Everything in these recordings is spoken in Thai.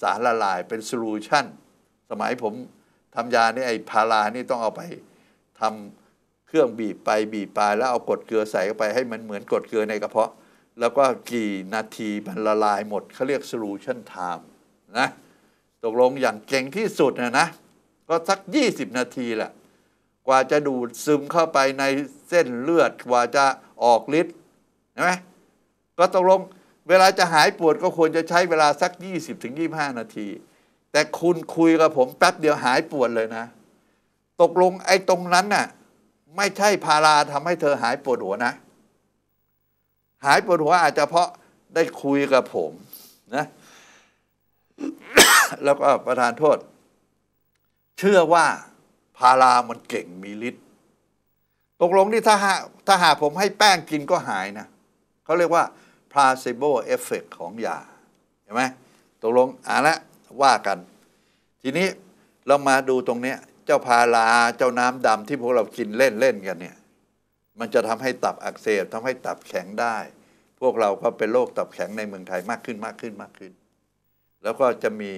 สารละลายเป็นโซลูชันสมัยผมทำยานี่ไอ้พารานี่ต้องเอาไปทำเครื่องบีบไปบีบไปแล้วเอากดเกลือใส่เข้าไปให้มันเหมือนกดเกลือในกระเพาะ แล้วก็กี่นาทีมันละลายหมดเขาเรียก solution time นะตกลงอย่างเก่งที่สุดนะนะ ก็สัก 20 นาทีแหละกว่าจะดูดซึมเข้าไปในเส้นเลือดกว่าจะออกฤทธิ์ใช่ไหมก็ตกลง เวลาจะหายปวดก็ควรจะใช้เวลาสัก 20-25 นาที แต่คุณคุยกับผมแป๊บเดียวหายปวดเลยนะ ตกลงไอ้ตรงนั้นน่ะไม่ใช่พาราทำให้เธอหายปวดหัวนะ หายปวดหัวอาจจะเพราะได้คุยกับผมนะแล้วก็ประธานโทษ เชื่อว่าพารามันเก่งมีฤทธิ์ตกลงที่ถ้าหาถ้าหากผมให้แป้งกินก็หายนะเขาเรียกว่า placebo effect ของยาเห็นไหมตกลงอ่านละว่ากัน ทีนี้เรามาดูตรงเนี้ย เจ้าพาราเจ้าน้ำดำที่พวกเรากินเล่นเล่นกันเนี่ย มันจะทำให้ตับอักเสบทำให้ตับแข็งได้ พวกเราก็เป็นโรคตับแข็งในเมืองไทยมากขึ้นมากขึ้นมากขึ้น แล้วก็จะมี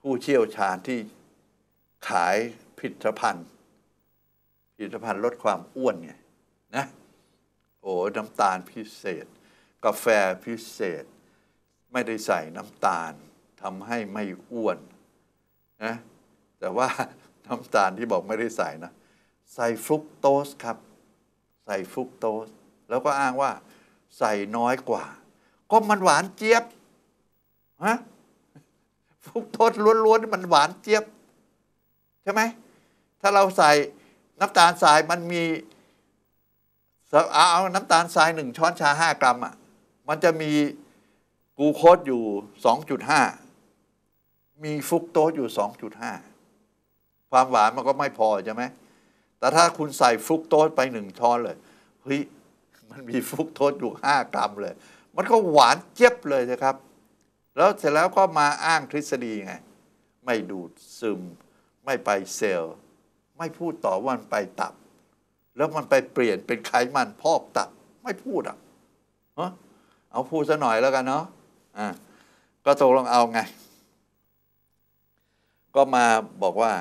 ผู้เชี่ยวชาญที่ขายผลิตภัณฑ์ผลิตภัณฑ์ลดความอ้วนไงนะโอ้น้ำตาลพิเศษ กาแฟพิเศษ ไม่ได้ใส่น้ำตาลทำให้ไม่อ้วนนะแต่ว่าน้ำตาลที่บอกไม่ได้ใส่นะ ใส่ฟรุกโตสครับ ใส่ฟรุกโตส แล้วก็อ้างว่า ใส่น้อยกว่า ก็มันหวานเจี๊ยบฮะฟรุกโตสล้วนๆมันหวานเจี๊ยบ ใช่ไหมถ้าเราใส่น้ำตาลทรายมันมีเอาเอาน้ำตาลทรายหนึ่งช้อนชาห้ากรัมอะ มันจะมีกูโคสอยู่สองจุดห้ามีฟุกโตสอยู่สองจุดห้าความหวานมันก็ไม่พอใช่ไหม แต่ถ้าคุณใส่ฟุกโตสไปหนึ่งช้อนเลย เฮ้ย มันมีฟุกโตสอยู่ห้ากรัมเลย มันก็หวานเจี๊ยบเลยนะครับ แล้วเสร็จแล้วก็มาอ้างทฤษฎีไง ไม่ดูดซึม ไม่ไปเซลล์ ไม่พูดต่อว่ามันไปตับ แล้วมันไปเปลี่ยนเป็นไขมันพอกตับ ไม่พูดอะเออ เอาพูดซะหน่อยแล้วกันเนาะอ่าก็ตกลงเอาไง ก็มาบอกว่า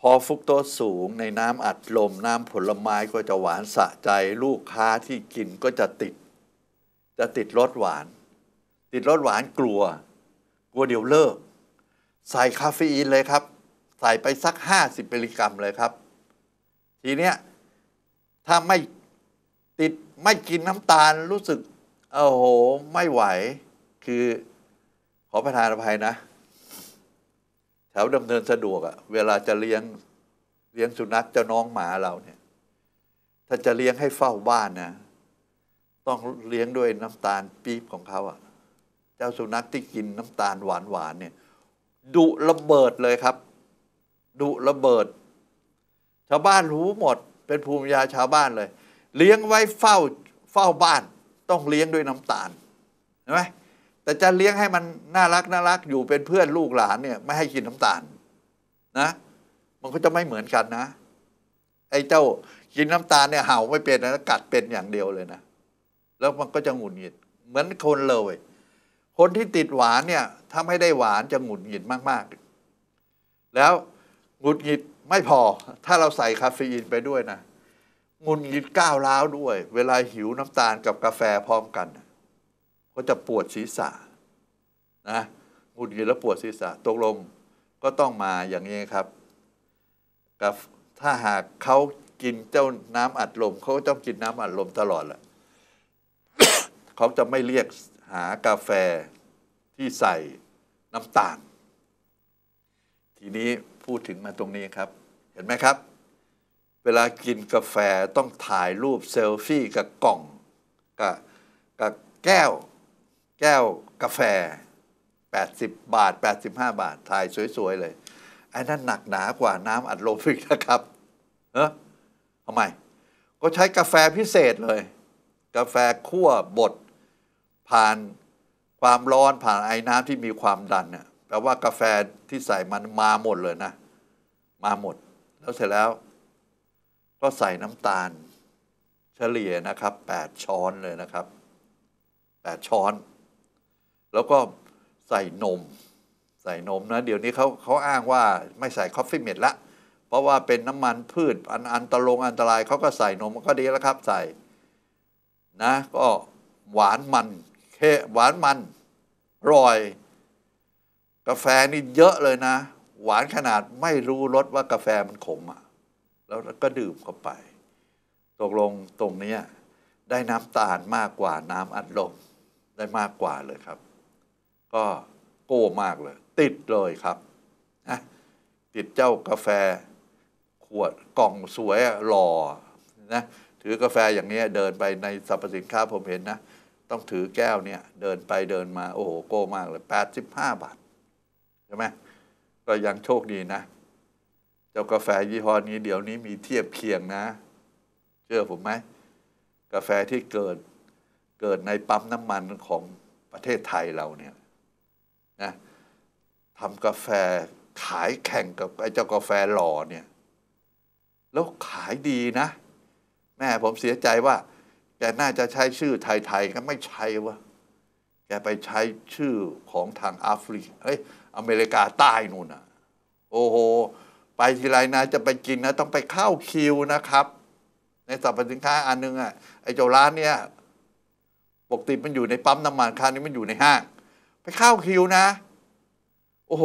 พอฟุกโตสสูงในน้ำอัดลม น้ำผลไม้ก็จะหวานสะใจ ลูกค้าที่กินก็จะติด จะติดรสหวาน ติดรสหวานกลัว กลัวเดี๋ยวเลิก ใส่คาเฟอีนเลยครับ ใส่ไปสัก 50มิลลิกรัมเลยครับ ทีเนี้ยถ้าไม่ติดไม่กินน้ำตาลรู้สึก โอ้โห ไม่ไหว คือขอประทานอภัยนะแถวดำเนินสะดวกอะเวลาจะเลี้ยงเลี้ยงสุนัขเจ้าน้องหมาเราเนี่ย ถ้าจะเลี้ยงให้เฝ้าบ้านนะ ต้องเลี้ยงด้วยน้ำตาลปี๊บของเขาอะเจ้าสุนัขที่กินน้ำตาลหวานหวานเนี่ยดุระเบิดเลยครับดุระเบิด ชาวบ้านรู้หมด เป็นภูมิปัญญาชาวบ้านเลย เลี้ยงไว้เฝ้าเฝ้าบ้าน ต้องเลี้ยงด้วยน้ำตาลเห็นไหมแต่จะเลี้ยงให้มันน่ารักน่ารักอยู่เป็นเพื่อนลูกหลานเนี่ยไม่ให้กินน้ำตาลนะ มันก็จะไม่เหมือนกันนะ ไอ้เจ้ากินน้ำตาลเนี่ยเห่าไม่เป็นนะกัดเป็นอย่างเดียวเลยนะแล้วมันก็จะหงุดหงิด เหมือนคนเลย คนที่ติดหวานเนี่ยถ้าไม่ได้หวานจะหงุดหงิดมากๆ แล้วหงุดหงิดไม่พอ ถ้าเราใส่คาเฟอีนไปด้วยนะ งุดหงิดก้าวร้าวด้วย เวลาหิวน้ำตาลกับกาแฟพร้อมกัน ก็จะปวดศีรษะนะงุดหงิดแล้วปวดศีรษะตกลงก็ต้องมาอย่างนี้ครับกับถ้าหากเขากินเจ้าน้ำอัดลมเขาก็ต้องกินน้ำอัดลมตลอดแหละเขาจะไม่เรียกหากาแฟที่ใส่น้ำตาล ทีนี้พูดถึงมาตรงนี้ครับ เห็นไหมครับ เวลากินกาแฟต้องถ่ายรูปเซลฟี่กับกล่องกับกับแก้ว แก้วกาแฟ 80 บาท 85 บาท ถ่ายสวย ๆ เลยไอ้นั่นหนักหนากว่าน้ำอัดลมอีกนะครับเออทำไม ก็ใช้กาแฟพิเศษเลย กาแฟคั่วบดผ่านความร้อนผ่านไอ้น้ำที่มีความดันเนี่ยแปลว่ากาแฟที่ใส่มันมาหมดเลยนะ มาหมด แล้วเสร็จแล้ว ก็ใส่น้ำตาล เฉลี่ยนะครับแปดช้อนเลยนะครับแปดช้อน แล้วก็ใส่นม ใส่นมนะ เดี๋ยวนี้เขาเขาอ้างว่าไม่ใส่คอฟฟี่เมดละเพราะว่าเป็นน้ำมันพืชอันอันตรายอันตรายเขาก็ใส่นมก็ดีแล้วครับ ใส่นะก็หวานมันเคหวานมันอร่อย กาแฟนี่เยอะเลยนะ หวานขนาดไม่รู้รสว่ากาแฟมันขมอะ แล้วก็ดื่มเข้าไป ตกลงตรงนี้ได้น้ำตาลมากกว่าน้ำอัดลมได้มากกว่าเลยครับ ก็โก้มากเลย ติดเลยครับนะติดเจ้ากาแฟ ขวดกล่องสวยหล่อนะถือกาแฟอย่างนี้เดินไปในสรรพสินค้าผมเห็นนะ ต้องถือแก้วเนี่ย เดินไปเดินมา โอ้โหโก้มากเลยแปดสิบห้าบาท ใช่ไหมก็ยังโชคดีนะ เจ้ากาแฟยี่ห้อนี้เดี๋ยวนี้มีเทียบเคียงนะ เชื่อผมไหมกาแฟที่เกิดเกิดในปั๊มน้ำมันของประเทศไทยเราเนี่ยนะทำกาแฟขายแข่งกับไอ้เจ้ากาแฟหล่อเนี่ยแล้วขายดีนะ แม่ผมเสียใจว่าแกน่าจะใช้ชื่อไทยๆก็ไม่ใช่วะแกไปใช้ชื่อของทางแอฟริกเอ้ยอเมริกาใต้นู่นน่ะ โอ้โห ไปทีไรนะจะไปกินนะต้องไปเข้าคิวนะครับ ในสรรพสินค้าอันนึงอะไอ้เจ้าร้านเนี่ยปกติมันอยู่ในปั๊มน้ำมันคราวนี้มันอยู่ในห้าง ไปเข้าคิวนะ โอ้โห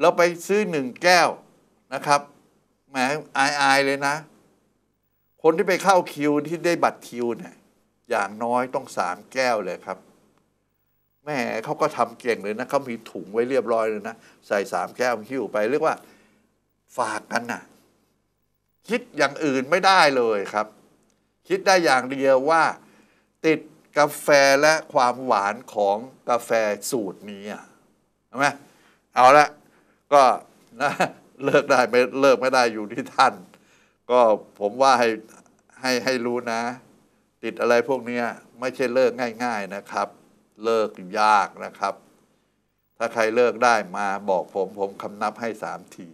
เราไปซื้อหนึ่งแก้วนะครับแหมอายอายเลยนะ คนที่ไปเข้าคิวที่ได้บัตรคิวเนี่ยอย่างน้อยต้องสามแก้วเลยครับแม่เขาก็ทำเก่งเลยนะเขามีถุงไว้เรียบร้อยเลยนะ ใส่สามแก้วหิ้วไปเรียกว่า ฝากกันน่ะ คิดอย่างอื่นไม่ได้เลยครับ คิดได้อย่างเดียวว่า ติดกาแฟและความหวานของกาแฟสูตรนี้อะใช่ไหมเอาละก็นะเลิกได้ไม่เลิกไม่ได้อยู่ที่ท่าน ก็ผมว่าให้ให้ให้รู้นะ ติดอะไรพวกนี้ไม่ใช่เลิกง่าย ๆนะครับ เลิกยากนะครับ ถ้าใครเลิกได้มาบอกผมผมคำนับให้สามที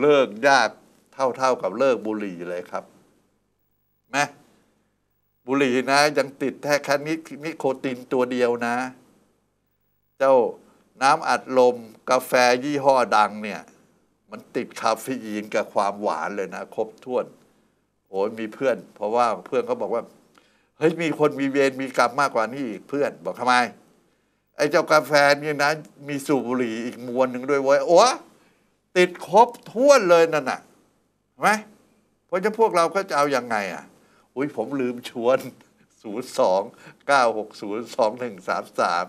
เลิกยากเท่าเท่ากับเลิกบุหรี่เลยครับไหมบุหรี่นะ ยังติดแค่แค่นินิโคตินตัวเดียวนะ เจ้าน้ำอัดลมกาแฟยี่ห้อดังเนี่ย มันติดคาเฟอีนกับความหวานเลยนะ ครบถ้วน โอ้ยมีเพื่อน เพราะว่าเพื่อนเขาบอกว่า เฮ้ย มีคนมีเวรมีกรรมมากกว่านี้อีกเพื่อน บอกทำไม ไอ้เจ้ากาแฟนี่นะ มีสูบบุหรี่อีกมวลหนึ่งด้วยเว้ยโอ้ ติดครบถ้วนเลยนั่นน่ะไหมเพราะฉะนั้นพวกเราก็จะเอาอยัางไงอะ อุ้ยผมลืมชวน 0 2 9 6 0 2 1 3 3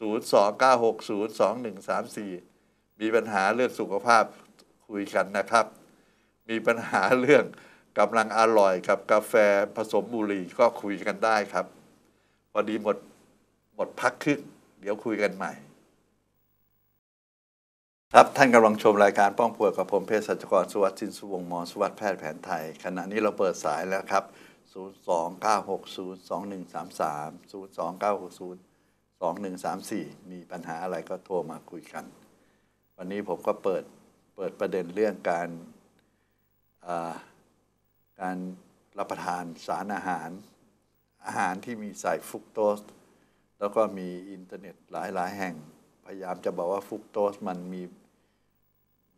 0 2 9 6 0 2 1 3 4 มีปัญหาเรื่องสุขภาพคุยกันนะครับ มีปัญหาเรื่องกำลังอร่อยกับกาแฟผสมบุหรี่ก็คุยกันได้ครับ พอดีหมดหมดพักครึ่งเดี๋ยวคุยกันใหม่ ครับท่านกำลังชมรายการป้องป่วยกับผมเภสัชกรสุวัสดิ์จินสุวงศ์หมอสุวัสดิ์แพทย์แผนไทย ขณะนี้เราเปิดสายแล้วครับ 029602133 029602134 มีปัญหาอะไรก็โทรมาคุยกัน วันนี้ผมก็เปิดเปิดประเด็นเรื่องการการรับประทานสารอาหาร อาหารที่มีใส่ฟุกโตส แล้วก็มีอินเทอร์เน็ตหลายๆ แห่ง พยายามจะบอกว่าฟุกโตสมันมี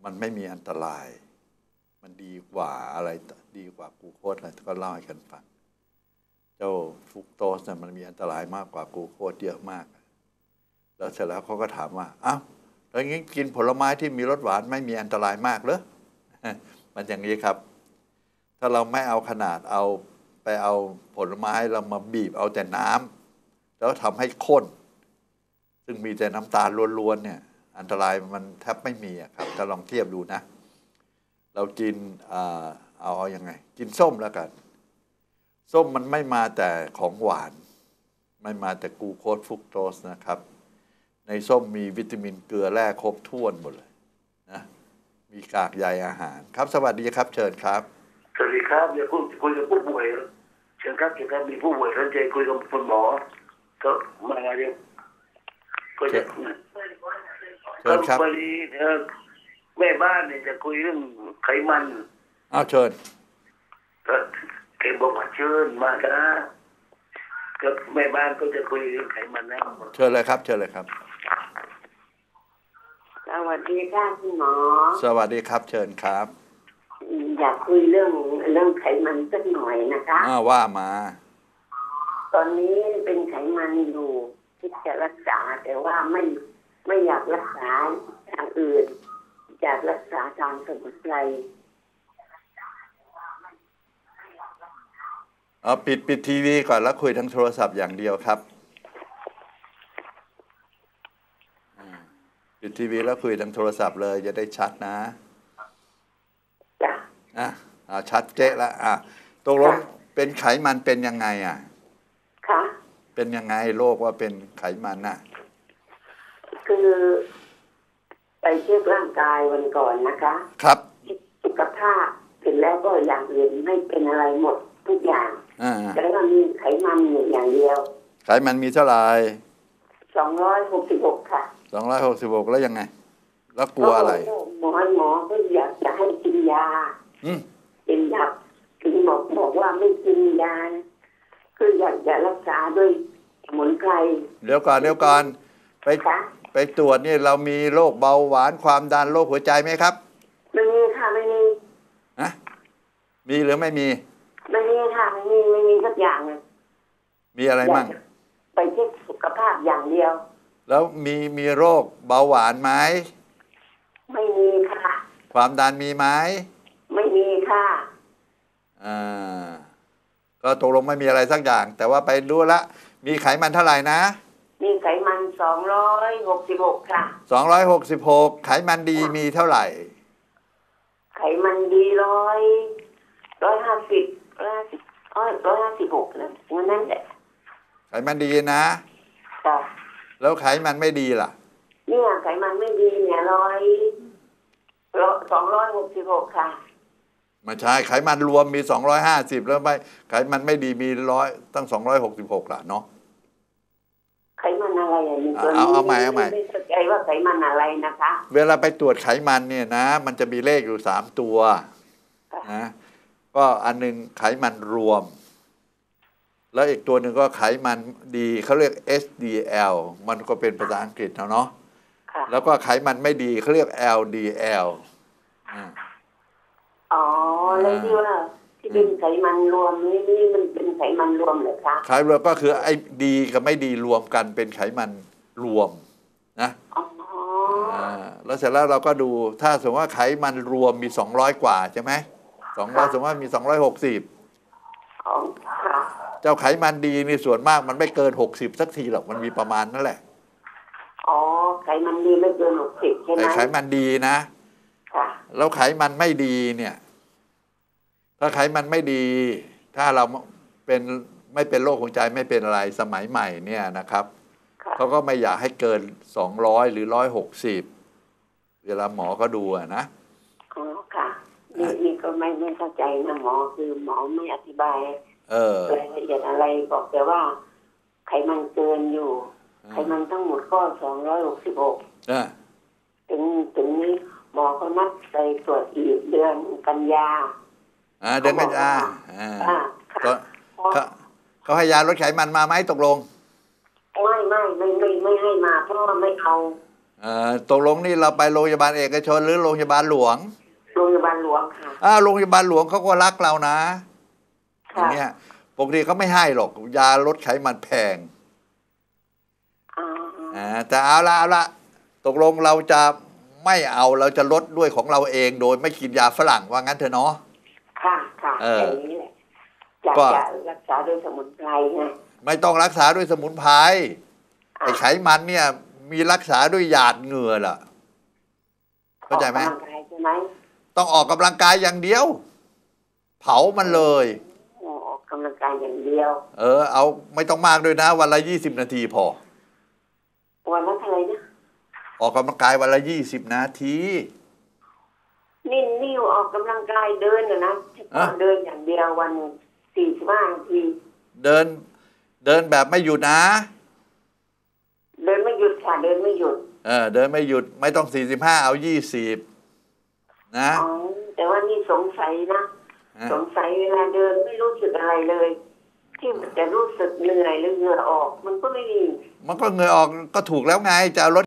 มันไม่มีอันตราย มันดีกว่าอะไรดีกว่ากูโคสอะไรก็เล่าให้กันฟัง เจ้าฟุกโตสเนี่ยมันมีอันตรายมากกว่ากูโคสเยอะมาก แล้วเสร็จแล้วเขาก็ถามว่าอ้าวแล้วงี้กินผลไม้ที่มีรสหวานไม่มีอันตรายมากเหรอมันอย่างนี้ครับ ถ้าเราไม่เอาขนาดเอาไปเอาผลไม้เรามาบีบเอาแต่น้ำแล้วทำให้ข้น ซึ่งมีแต่น้ำตาลล้วนๆเนี่ย อันตรายมันแทบไม่มีครับถ้าลองเทียบดูนะ เรากินอ่าเอาเอาอยัางไง กินส้มแล้วกัน ส้มมันไม่มาแต่ของหวาน ไม่มาแต่กูโคสฟุกโตสนะครับ ในส้มมีวิตามินเกลือแร่ครบถ้วนหมดเลยนะมีกากใยอาหาร ครับ สวัสดีครับ เชิญครับสวัสดีครับอย่าคุยคุยกับผู้ป่วยเชิญครับเชิญครับมีผู้ป่วยสนใจคุยกับคุณหมอก็มาเรีย กก็จะเชิญครับพอดีเอ่อแม่บ้านเนี่ยจะคุยเรื่องไขมันอ้าวเชิญก็แกบอกว่าเชิญมานะก็แม่บ้านก็จะคุยเรื่องไขมันนะเชิญเลยครับ เชิญเลยครับวัสดีค่ะคุณหมอ สวัสดีครับ เชิญครับ อยากคุยเรื่องเรื่องไขมันสักหน่อยนะคะอ้าว่ามา ตอนนี้เป็นไขมันอยู่ คิดจะรักษาแต่ว่าไม่ไม่อยากรักษาทางอื่น อยากรักษาทางสมุนไพรเอาปิดปิดทีวีก่อนแล้วคุยทางโทรศัพท์อย่างเดียวครับอ่าปิดทีวีแล้วคุยทางโทรศัพท์เลยจะได้ชัดนะจ้ะอะอ่าชัดเจ๊ละอะตกลงเป็นไขมันเป็นยังไงอะค่ะ เป็นยังไงโรคว่าเป็นไขมันน่ะ คือ ไปเช็คร่างกายวันก่อนนะคะ ครับสุขภาพเสร็จแล้วก็อย่างอื่นไม่เป็นอะไรหมดทุกอย่างอ่าแต่ว่ามีไขมันอยู่อย่างเดียว ไขมันมีเท่าไหร่สองร้อยหกสิบหกค่ะสองร้อยหกสิบหกแล้วยังไง แล้วกลัวอะไร หมอหมอก็อยากจะให้กินยาอืมเป็นยาถึงบอกบอกว่าไม่กินยานะ คืออยากจะรักษาด้วยสมุนไพรเดี๋ยวก่อนเดี๋ยวก่อนไปค่ะไปตรวจนี่เรามีโรคเบาหวานความดันโรคหัวใจไหมครับไม่มีค่ะไม่มีฮะมีหรือไม่มี ไม่มีค่ะไม่มีไม่มีสักอย่างเลยมีอะไรมั่งยากจไปเช็คสุขภาพอย่างเดียว แล้วมีมีโรคเบาหวานไหมไม่มีค่ะ ความดันมีไหมไม่มีค่ะอ่า ก็ตกลงไม่มีอะไรสักอย่าง แต่ว่าไปดูละ มีไขมันเท่าไหร่นะ มีไขมันสองร้อยหกสิบหกค่ะ266ไขมันดีมีเท่าไหร่ ไขมันดีร้อยร้อยห้าสิบร้อยห้าสิบร้อยร้อยห้าสิบหกนะงั้นนั่นแหละไขมันดีนะค่ะแล้วไขมันไม่ดีล่ะ เนี่ยไขมันไม่ดีเนี่ยร้อยสองร้อยหกสิบหกค่ะไมาใช่ไขมันรวมมี 250 แล้วไม่ไขมันไม่ดีมีร้อยตั้ง 266ล่ะเนาะไขมันอะไรอะมีตัวเอานี้เอาใหม่เอาใหม่ไม่เข้าใจว่าไขมันอะไรนะคะ เวลาไปตรวจไขมันเนี่ยนะ มันจะมีเลขอยู่3ตัวนะก็อันหนึงไขมันรวม แล้วอีกตัวหนึ่งก็ไขมันดีเขาเรียก SDL มันก็เป็นภาษาอังกฤษนะเนาะค่ะแล้วก็ไขมันไม่ดีเขาเรียก LDL อ่า อ๋อแล้วที่ว่าที่เป็นไขมันรวมนี่นี่มันเป็นไขมันรวมเหรอคะไขมันรวมก็คือไอ้ดีกับไม่ดีรวมกันเป็นไขมันรวมนะอ๋ออ่าแล้วเสร็จแล้วเราก็ดูถ้าสมมติว่าไขมันรวมมี200กว่าใช่ไหมสองร้อยสมมติว่ามี260อ๋อค่ะเจ้าไขมันดีนี่ส่วนมากมันไม่เกิน60สักทีหรอกมันมีประมาณนั่นแหละอ๋อไขมันดีไม่เกินหกสิบใช่ไหมไอ้ไขมันดีนะค่ะ แล้วไขมันไม่ดีเนี่ย ถ้าไขมันไม่ดี ถ้าเราเป็นไม่เป็นโรคหัวใจไม่เป็นอะไรสมัยใหม่เนี่ยนะครับค่ะเขาก็ไม่อยากให้เกิน200หรือ160เวลาหมอก็ดูอะนะอ๋อค่ะนี่นี่ก็ไม่ไม่เข้าใจนะหมอคือหมอไม่อธิบายเออรายละเอียดอะไรบอกแต่ว่า ไขมันเกินอยู่ ไขมันทั้งหมดก็สองร้อยหกสิบหกเออถึงถึงนี้ หมอเขานัดไปตรวจอีกเดือนกันยาอ่าเดินกันอ่าอ่าอ่าก็ค่ะเขาเขาให้ยาลดไขมันมาไหมตกลง ไม่ไม่ไม่ไม่ไม่ให้มาเพราะว่าไม่เอาเอ่อตกลงนี่เราไปโรงพยาบาลเอกชนหรือโรงพยาบาลหลวง โรงพยาบาลหลวงค่ะอ่าโรงพยาบาลหลวงเขาก็รักเรานะอค่ะย่างเงี้ยปกติเขาไม่ให้หรอกยาลดไขมันแพงอ่าอ่าแต่เอาละเอาละตกลงเราจะ ไม่เอาเราจะลดด้วยของเราเองโดยไม่กินยาฝรั่งว่างั้นเถอะเนาะค่ะค่ะเอออย่างนี้แหละอยากก็จะรักษาด้วยสมุนไพรไงไม่ต้องรักษาด้วยสมุนไพรอะไอ้ไขมันเนี่ย มีรักษาด้วยหยาดเหงื่อล่ะเข้าใจไหมออกกำลังกายใช่ไหมต้องออกกำลังกายอย่างเดียว เผามันเลยอ๋อออกกำลังกายอย่างเดียว เออ เอาไม่ต้องมากด้วยนะ วันละยี่สิบนาทีพอ วันละเท่าไหร่นะ ออกกำลังกายวันละยี่สิบนาทีนี่นี่ออกกำลังกายเดินนะนะเฉอะพาะเดินอย่างเดียววันสี่สิบห้านาที เดิน เดินแบบไม่หยุดนะ เดินไม่หยุดค่ะเดินไม่หยุด เออ เดินไม่หยุดไม่ต้องสี่สิบห้าเอายี่สิบนะอ๋อแต่ว่านี่สงสัยนะฮะสงสัยเวลาเดินไม่รู้สึกอะไรเลย ที่มันจะรู้สึกเหนื่อยหรือเหงื่อออก มันก็ไม่มีมันก็เหงื่อออกก็ถูกแล้วไงจะเอารถ